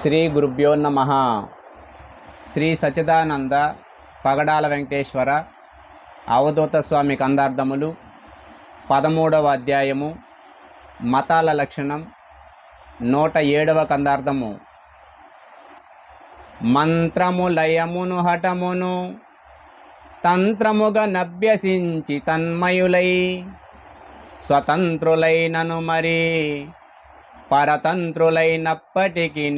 శ్రీ గురుభ్యో నమ. శ్రీ సచిదానంద పగడాల వెంకటేశ్వర అవధూత స్వామి కందార్థములు పదమూడవ అధ్యాయము మతాల లక్షణం నూట ఏడవ కందార్థము. మంత్రము లయమును హఠమును తంత్రముగా నభ్యసించి తన్మయులై స్వతంత్రులైనను మరి పరతంత్రులైనప్పటికీ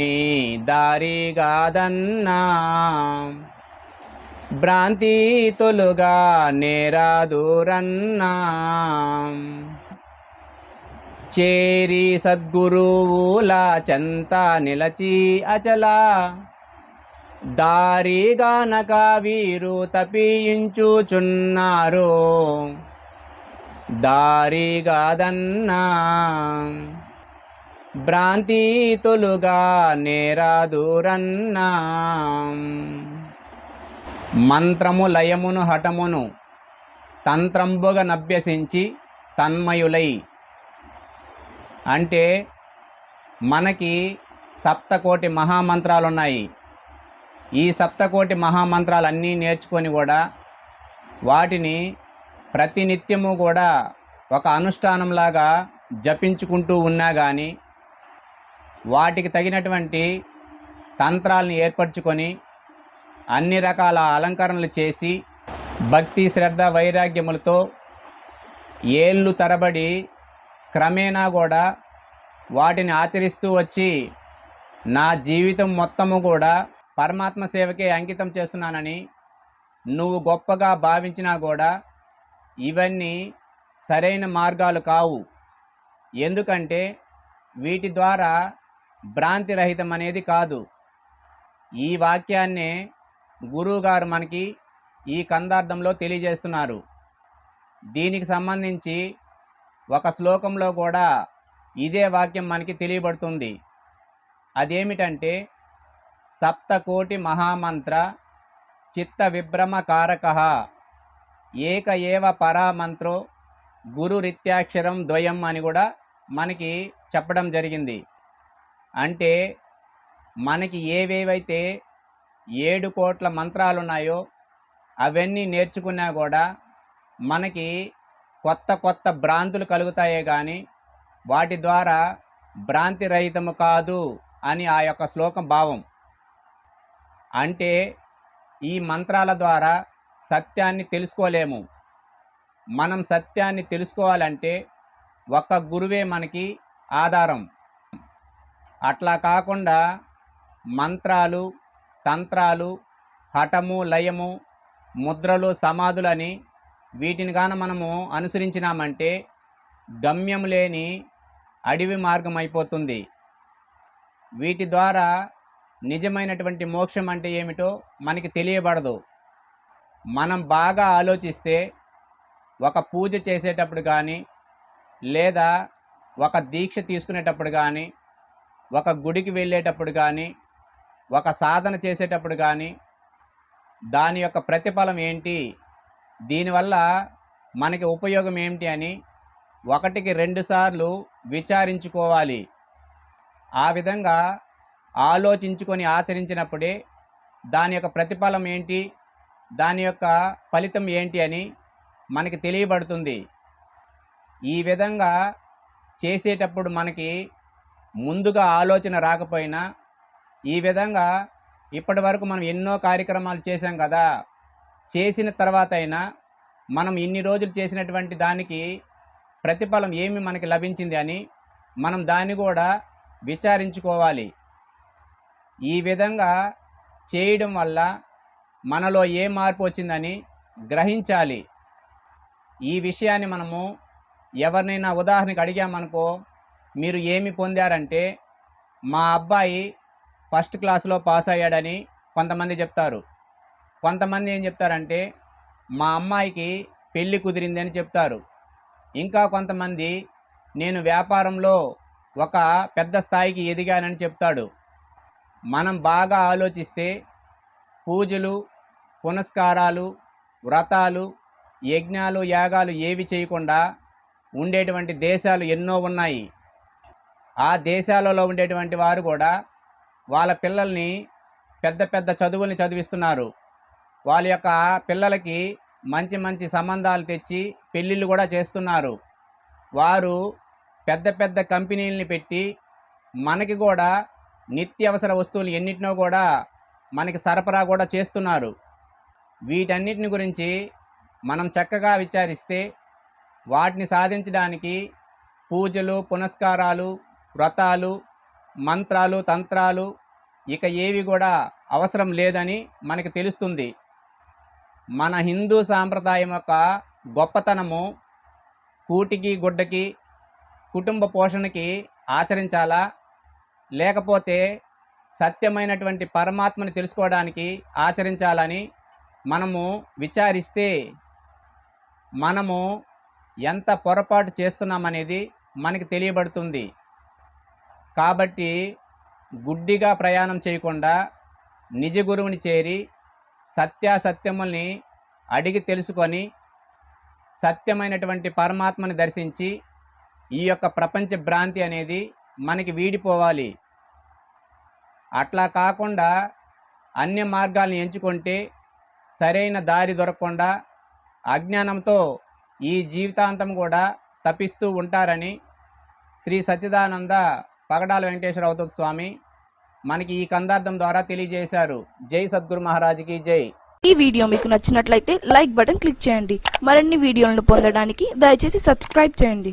దారిగాదన్నా భ్రాంతితులుగా నేరాదూరన్నా. చేరి సద్గురువుల చెంత నిలచి అచల. దారిగానక వీరు తప్పించుచున్నారు. దారిగాదన్నా భ్రాంతితులుగా నేరాదురన్నా. మంత్రము లయమును హఠమును తంత్రంబుగ నభ్యసించి తన్మయులై. అంటే మనకి సప్తకోటి మహామంత్రాలు ఉన్నాయి ఈ సప్తకోటి మహామంత్రాలన్నీ నేర్చుకొని కూడా వాటిని ప్రతినిత్యము కూడా ఒక అనుష్ఠానంలాగా జపించుకుంటూ ఉన్నా కానీ వాటికి తగినటువంటి తంత్రాలను ఏర్పరచుకొని అన్ని రకాల అలంకరణలు చేసి భక్తి శ్రద్ధ వైరాగ్యములతో ఏళ్ళు తరబడి క్రమేణా కూడా వాటిని ఆచరిస్తూ వచ్చి నా జీవితం మొత్తము కూడా పరమాత్మ సేవకే అంకితం చేస్తున్నానని నువ్వు గొప్పగా భావించినా కూడా ఇవన్నీ సరైన మార్గాలు కావు. ఎందుకంటే వీటి ద్వారా భ్రాంతి రహితం అనేది కాదు. ఈ వాక్యాన్నే గురువుగారు మనకి ఈ కందార్థంలో తెలియజేస్తున్నారు. దీనికి సంబంధించి ఒక శ్లోకంలో కూడా ఇదే వాక్యం మనకి తెలియబడుతుంది. అదేమిటంటే సప్తకోటి మహామంత్ర చిత్త విభ్రమ కారక ఏక ఏవ పరామంత్రో గురు రిత్యాక్షరం ద్వయం అని కూడా మనకి చెప్పడం జరిగింది. అంటే మనకి ఏవేవైతే ఏడు కోట్ల మంత్రాలు ఉన్నాయో అవన్నీ నేర్చుకున్నా కూడా మనకి కొత్త కొత్త భ్రాంతులు కలుగుతాయే కానీ వాటి ద్వారా భ్రాంతి రహితము కాదు అని ఆ యొక్క శ్లోకం భావం. అంటే ఈ మంత్రాల ద్వారా సత్యాన్ని తెలుసుకోలేము. మనం సత్యాన్ని తెలుసుకోవాలంటే ఒక్క గురువే మనకి ఆధారం. అట్లా కాకుండా మంత్రాలు తంత్రాలు హఠము లయము ముద్రలు సమాధులని వీటిని గాన మనము అనుసరించినామంటే గమ్యం లేని అడవి మార్గం అయిపోతుంది వీటి ద్వారా నిజమైనటువంటి మోక్షం అంటే ఏమిటో మనకి తెలియబడదు. మనం బాగా ఆలోచిస్తే ఒక పూజ చేసేటప్పుడు కానీ లేదా ఒక దీక్ష తీసుకునేటప్పుడు కానీ ఒక గుడికి వెళ్ళేటప్పుడు కానీ ఒక సాధన చేసేటప్పుడు కానీ దాని యొక్క ప్రతిఫలం ఏంటి? దీనివల్ల మనకి ఉపయోగం ఏమిటి అని ఒకటికి రెండుసార్లు విచారించుకోవాలి. ఆ విధంగా ఆలోచించుకొని ఆచరించినప్పుడే దాని యొక్క ప్రతిఫలం ఏంటి? దాని యొక్క ఫలితం ఏంటి అని మనకి తెలియబడుతుంది. ఈ విధంగా చేసేటప్పుడు మనకి ముందుగా ఆలోచన రాకపోయినా ఈ విధంగా ఇప్పటి వరకు మనం ఎన్నో కార్యక్రమాలు చేశాం కదా. చేసిన తర్వాత అయినా మనం ఇన్ని రోజులు చేసినటువంటి దానికి ప్రతిఫలం ఏమి మనకి లభించింది అని మనం దాన్ని కూడా విచారించుకోవాలి. ఈ విధంగా చేయడం వల్ల మనలో ఏ మార్పు వచ్చిందని గ్రహించాలి. ఈ విషయాన్ని మనము ఎవరినైనా ఉదాహరణకు అడిగామనుకో మీరు ఏమి పొందారంటే మా అబ్బాయి ఫస్ట్ క్లాస్లో పాస్ అయ్యాడని కొంతమంది చెప్తారు. కొంతమంది ఏం చెప్తారంటే మా అమ్మాయికి పెళ్ళి కుదిరిందని చెప్తారు. ఇంకా కొంతమంది నేను వ్యాపారంలో ఒక పెద్ద స్థాయికి ఎదిగానని చెప్తాడు. మనం బాగా ఆలోచిస్తే పూజలు పునస్కారాలు వ్రతాలు యజ్ఞాలు యాగాలు ఏవి చేయకుండా ఉండేటువంటి దేశాలు ఎన్నో ఉన్నాయి. ఆ దేశాలలో ఉండేటువంటి వారు కూడా వాళ్ళ పిల్లల్ని పెద్ద పెద్ద చదువుల్ని చదివిస్తున్నారు. వాళ్ళ యొక్క పిల్లలకి మంచి మంచి సంబంధాలు తెచ్చి పెళ్ళిళ్ళు కూడా చేస్తున్నారు. వారు పెద్ద పెద్ద కంపెనీలని పెట్టి మనకి కూడా నిత్యావసర వస్తువులు ఎన్నిటినో కూడా మనకి సరఫరా కూడా చేస్తున్నారు. వీటన్నిటిని గురించి మనం చక్కగా విచారిస్తే వాటిని సాధించడానికి పూజలు పునస్కారాలు వ్రతాలు మంత్రాలు తంత్రాలు ఇక ఏవి కూడా అవసరం లేదని మనకి తెలుస్తుంది. మన హిందూ సాంప్రదాయం యొక్క గొప్పతనము కూటికి గుడ్డకి కుటుంబ పోషణకి ఆచరించాలా? లేకపోతే సత్యమైనటువంటి పరమాత్మని తెలుసుకోవడానికి ఆచరించాలని మనము విచారిస్తే మనము ఎంత పొరపాటు చేస్తున్నామనేది మనకి తెలియబడుతుంది. కాబట్టి గుడ్డిగా ప్రయాణం చేయకుండా నిజ గురువుని చేరి సత్యాసత్యముల్ని అడిగి తెలుసుకొని సత్యమైనటువంటి పరమాత్మని దర్శించి ఈ యొక్క ప్రపంచ భ్రాంతి అనేది మనకి వీడిపోవాలి. అట్లా కాకుండా అన్య మార్గాల్ని ఎంచుకుంటే సరైన దారి దొరకకుండా అజ్ఞానంతో ఈ జీవితాంతం కూడా తప్పిస్తూ ఉంటారని శ్రీ సచ్చిదానంద పగడాల వెంకటేశ్వర స్వామి. మనకి ఈ కందార్థం ద్వారా తెలియజేశారు. జై సద్గురు మహారాజ్కి జై. ఈ వీడియో మీకు నచ్చినట్లయితే లైక్ బటన్ క్లిక్ చేయండి. మరిన్ని వీడియోలను పొందడానికి దయచేసి సబ్స్క్రైబ్ చేయండి.